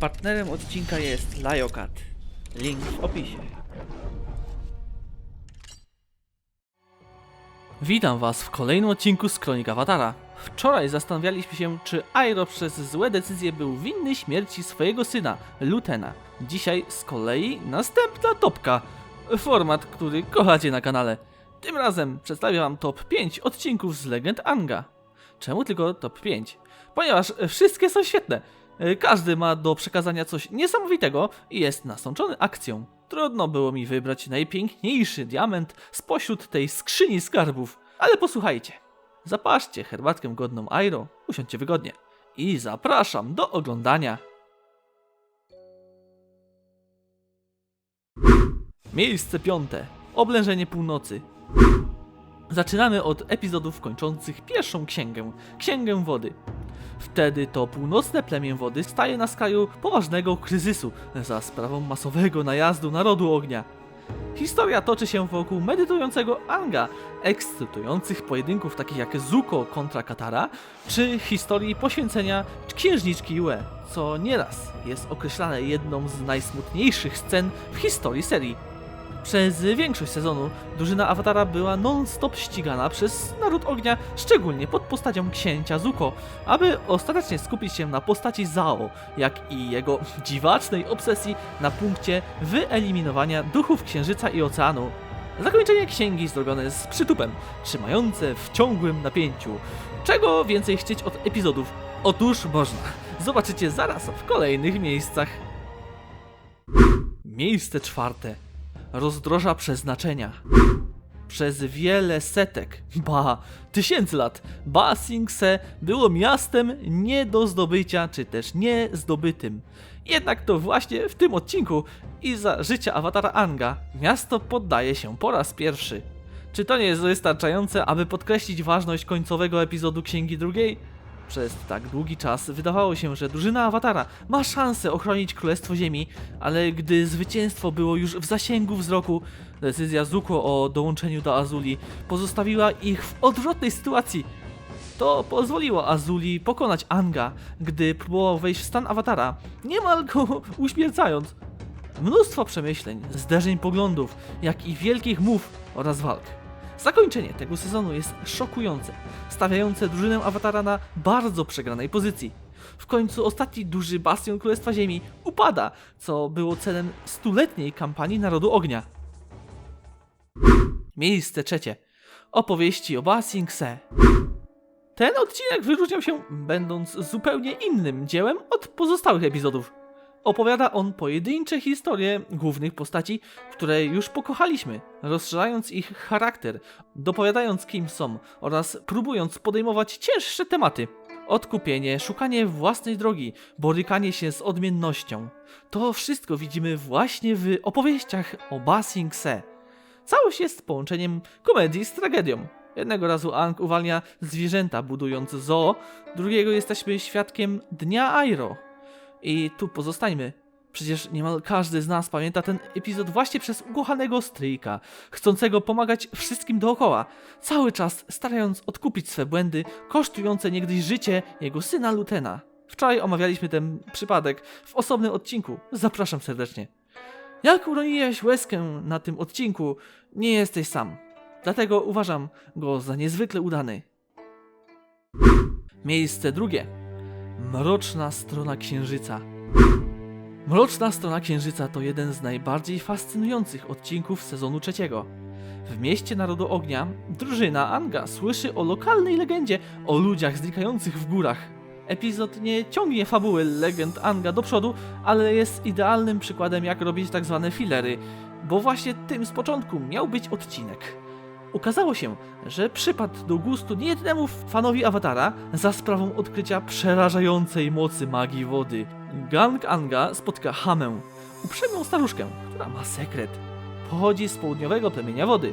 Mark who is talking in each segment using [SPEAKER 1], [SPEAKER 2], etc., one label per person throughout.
[SPEAKER 1] Partnerem odcinka jest Liokat. Link w opisie. Witam Was w kolejnym odcinku z Kronik Awatara. Wczoraj zastanawialiśmy się, czy Airo przez złe decyzje był winny śmierci swojego syna, Lutena. Dzisiaj z kolei następna topka. Format, który kochacie na kanale. Tym razem przedstawię Wam top 5 odcinków z Legend Anga. Czemu tylko top 5? Ponieważ wszystkie są świetne. Każdy ma do przekazania coś niesamowitego i jest nasączony akcją. Trudno było mi wybrać najpiękniejszy diament spośród tej skrzyni skarbów, ale posłuchajcie. Zapaszcie herbatkę godną Airo, usiądźcie wygodnie i zapraszam do oglądania. Miejsce piąte. Oblężenie północy. Zaczynamy od epizodów kończących pierwszą księgę, Księgę Wody. Wtedy to północne plemię wody staje na skraju poważnego kryzysu za sprawą masowego najazdu narodu ognia. Historia toczy się wokół medytującego Anga, ekscytujących pojedynków takich jak Zuko kontra Katara, czy historii poświęcenia księżniczki Yue, co nieraz jest określane jedną z najsmutniejszych scen w historii serii. Przez większość sezonu drużyna Awatara była non-stop ścigana przez Naród Ognia, szczególnie pod postacią księcia Zuko, aby ostatecznie skupić się na postaci Zao, jak i jego dziwacznej obsesji na punkcie wyeliminowania duchów Księżyca i Oceanu. Zakończenie księgi zrobione z przytupem, trzymające w ciągłym napięciu. Czego więcej chcieć od epizodów? Otóż można. Zobaczycie zaraz w kolejnych miejscach. Miejsce czwarte rozdroża przeznaczenia. Przez wiele setek, ba, tysięcy lat, Ba Sing Se było miastem nie do zdobycia, czy też nie zdobytym. Jednak to właśnie w tym odcinku i za życia awatara Anga miasto poddaje się po raz pierwszy. Czy to nie jest wystarczające, aby podkreślić ważność końcowego epizodu Księgi Drugiej? Przez tak długi czas wydawało się, że drużyna Awatara ma szansę ochronić Królestwo Ziemi, ale gdy zwycięstwo było już w zasięgu wzroku, decyzja Zuko o dołączeniu do Azuli pozostawiła ich w odwrotnej sytuacji. To pozwoliło Azuli pokonać Anga, gdy próbował wejść w stan Awatara, niemal go uśmiercając. Mnóstwo przemyśleń, zderzeń poglądów, jak i wielkich mów oraz walk. Zakończenie tego sezonu jest szokujące, stawiające drużynę Awatara na bardzo przegranej pozycji. W końcu ostatni duży bastion Królestwa Ziemi upada, co było celem stuletniej kampanii Narodu Ognia. Miejsce trzecie. Opowieści o Ba Sing Se. Ten odcinek wyróżniał się będąc zupełnie innym dziełem od pozostałych epizodów. Opowiada on pojedyncze historie głównych postaci, które już pokochaliśmy, rozszerzając ich charakter, dopowiadając kim są oraz próbując podejmować cięższe tematy. Odkupienie, szukanie własnej drogi, borykanie się z odmiennością. To wszystko widzimy właśnie w opowieściach o Ba Sing Se. Całość jest połączeniem komedii z tragedią. Jednego razu Ang uwalnia zwierzęta budując zoo, drugiego jesteśmy świadkiem Dnia Airo, i tu pozostańmy. Przecież niemal każdy z nas pamięta ten epizod właśnie przez ukochanego stryjka, chcącego pomagać wszystkim dookoła, cały czas starając odkupić swe błędy, kosztujące niegdyś życie jego syna Lutena. Wczoraj omawialiśmy ten przypadek w osobnym odcinku. Zapraszam serdecznie. Jak uroniłeś łezkę na tym odcinku, nie jesteś sam. Dlatego uważam go za niezwykle udany. Miejsce drugie. Mroczna strona księżyca. Mroczna strona księżyca to jeden z najbardziej fascynujących odcinków sezonu trzeciego. W mieście Narodu Ognia drużyna Anga słyszy o lokalnej legendzie o ludziach znikających w górach. Epizod nie ciągnie fabuły legend Anga do przodu, ale jest idealnym przykładem jak robić tak zwane filery, bo właśnie tym z początku miał być odcinek. Okazało się, że przypadł do gustu niejednemu fanowi Awatara za sprawą odkrycia przerażającej mocy magii wody. Gang Anga spotka Hamę, uprzejmą staruszkę, która ma sekret. Pochodzi z południowego plemienia wody.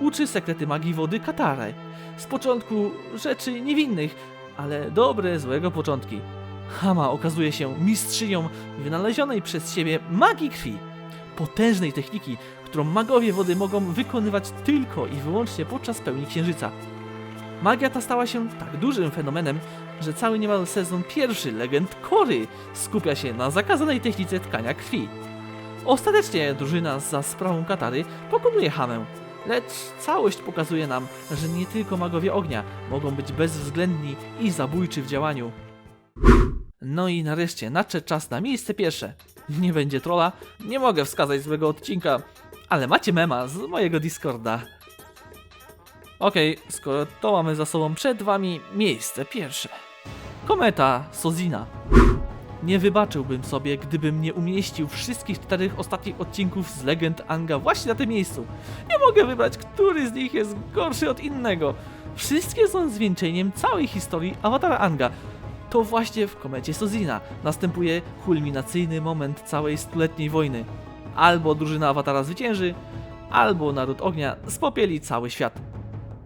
[SPEAKER 1] Uczy sekrety magii wody Katarę. Z początku rzeczy niewinnych, ale dobre, złego początki. Hama okazuje się mistrzynią wynalezionej przez siebie magii krwi. Potężnej techniki, którą magowie wody mogą wykonywać tylko i wyłącznie podczas pełni księżyca. Magia ta stała się tak dużym fenomenem, że cały niemal sezon pierwszy Legend Kory skupia się na zakazanej technice tkania krwi. Ostatecznie drużyna za sprawą Katary pokonuje Hamę, lecz całość pokazuje nam, że nie tylko magowie ognia mogą być bezwzględni i zabójczy w działaniu. No i nareszcie nadszedł czas na miejsce pierwsze. Nie będzie trolla, nie mogę wskazać złego odcinka, ale macie mema z mojego Discorda. Okej, skoro to mamy za sobą przed wami miejsce pierwsze. Kometa Sozina. Nie wybaczyłbym sobie, gdybym nie umieścił wszystkich czterech ostatnich odcinków z Legend Anga właśnie na tym miejscu. Nie mogę wybrać, który z nich jest gorszy od innego. Wszystkie są zwieńczeniem całej historii Awatara Anga. To właśnie w komecie Sozina następuje kulminacyjny moment całej stuletniej wojny. Albo drużyna Awatara zwycięży, albo naród ognia spopieli cały świat.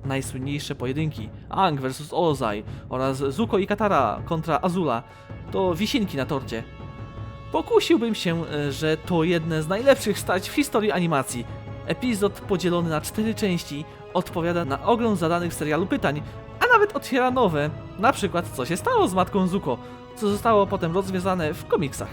[SPEAKER 1] Najsłynniejsze pojedynki Ang vs Ozai oraz Zuko i Katara kontra Azula to wisienki na torcie. Pokusiłbym się, e, że to jedne z najlepszych stać w historii animacji. Epizod podzielony na cztery części odpowiada na ogrom zadanych w serialu pytań, a nawet otwiera nowe, na przykład co się stało z matką Zuko, co zostało potem rozwiązane w komiksach.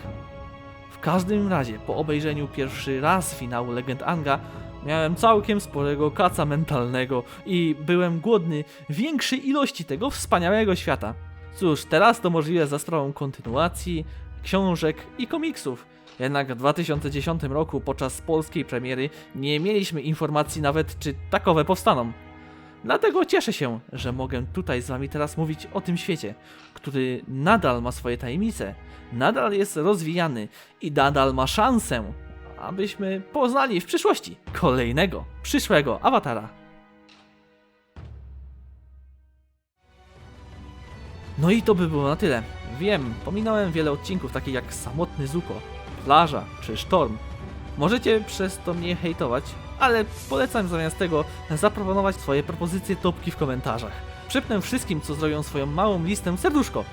[SPEAKER 1] W każdym razie, po obejrzeniu pierwszy raz finału Legend Anga, miałem całkiem sporego kaca mentalnego i byłem głodny większej ilości tego wspaniałego świata. Cóż, teraz to możliwe za sprawą kontynuacji, książek i komiksów. Jednak w 2010 roku podczas polskiej premiery nie mieliśmy informacji nawet, czy takowe powstaną. Dlatego cieszę się, że mogę tutaj z wami teraz mówić o tym świecie, który nadal ma swoje tajemnice, nadal jest rozwijany i nadal ma szansę, abyśmy poznali w przyszłości kolejnego, przyszłego awatara. No i to by było na tyle. Wiem, pominąłem wiele odcinków, takich jak Samotny Zuko, Plaża czy Sztorm. Możecie przez to mnie hejtować, ale polecam zamiast tego zaproponować swoje propozycje topki w komentarzach. Przypnę wszystkim, co zrobią swoją małą listę serduszko.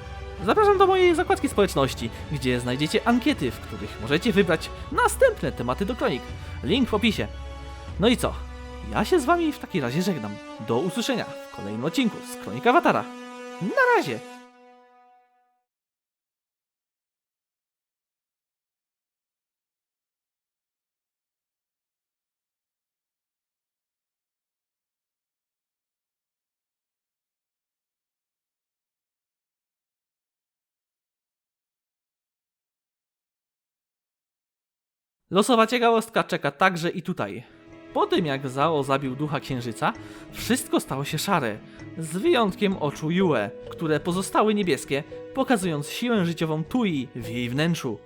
[SPEAKER 1] Zapraszam do mojej zakładki społeczności, gdzie znajdziecie ankiety, w których możecie wybrać następne tematy do kronik. Link w opisie. No i co? Ja się z wami w takim razie żegnam. Do usłyszenia w kolejnym odcinku z Kronik Awatara. Na razie! Losowa ciekawostka czeka także i tutaj. Po tym jak Zao zabił ducha księżyca, wszystko stało się szare, z wyjątkiem oczu Yue, które pozostały niebieskie, pokazując siłę życiową Tui w jej wnętrzu.